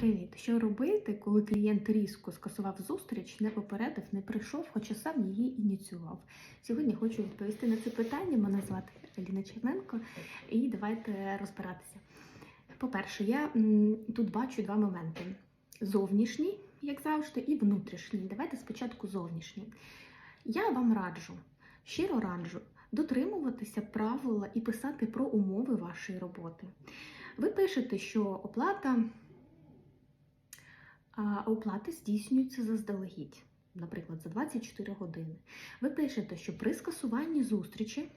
Привіт! Що робити, коли клієнт різко скасував зустріч, не попередив, не прийшов, хоча сам її ініціював? Сьогодні хочу відповісти на це питання. Мене звати Аліна Черненко, і давайте розбиратися. По-перше, я тут бачу два моменти: зовнішній, як завжди, і внутрішній. Давайте спочатку зовнішній. Я вам раджу, щиро раджу дотримуватися правила і писати про умови вашої роботи. Ви пишете, що оплата а оплата здійснюється заздалегідь, наприклад, за 24 години. Ви пишете, що при скасуванні зустрічі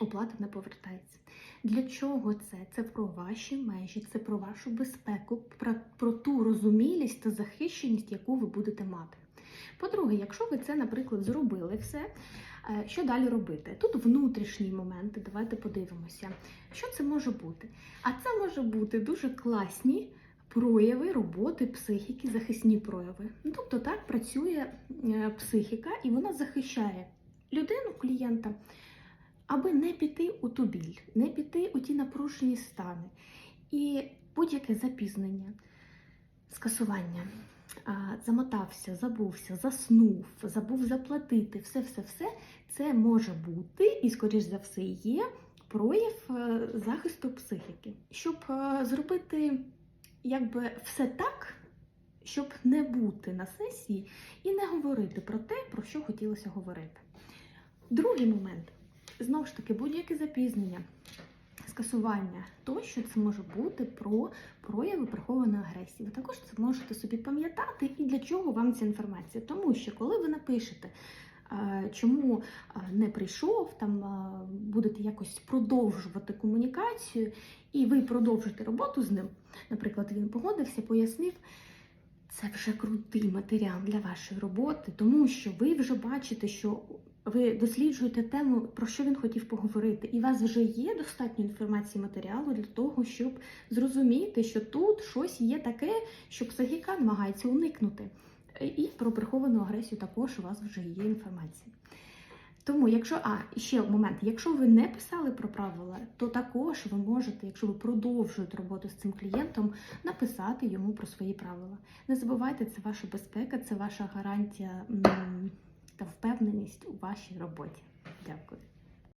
оплата не повертається. Для чого це? Це про ваші межі, це про вашу безпеку, про, про ту розумілість та захищеність, яку ви будете мати. По-друге, якщо ви це, наприклад, зробили все, е, що далі робити? Тут внутрішні моменти, давайте подивимося, що це може бути. А це може бути дуже класні прояви роботи психіки, захисні прояви. Ну, тобто так працює е, психіка, і вона захищає людину, клієнта, аби не піти у ту біль, не піти у ті напружені стани. І будь-яке запізнення, скасування. Замотався, забувся, заснув, забув заплатити, все-все-все це може бути і, скоріш за все, є прояв е, захисту психіки. Щоб е, зробити якби все так, щоб не бути на сесії і не говорити про те, про що хотілося говорити. Другий момент знову ж таки будь-яке запізнення, скасування тощо це може бути про прояви прихованої агресії. Ви також це можете собі пам'ятати, і для чого вам ця інформація? Тому що коли ви напишете. Чому не прийшов, там будете якось продовжувати комунікацію, і ви продовжите роботу з ним. Наприклад, він погодився, пояснив, це вже крутий матеріал для вашої роботи, тому що ви вже бачите, що ви досліджуєте тему, про що він хотів поговорити, і у вас вже є достатньо інформації матеріалу для того, щоб зрозуміти, що тут щось є таке, що психіка намагається уникнути. І про приховану агресію також у вас вже є інформація. Тому, якщо, а ще момент, якщо ви не писали про правила, то також ви можете, якщо ви продовжуєте роботу з цим клієнтом, написати йому про свої правила. Не забувайте, це ваша безпека, це ваша гарантія та впевненість у вашій роботі. Дякую.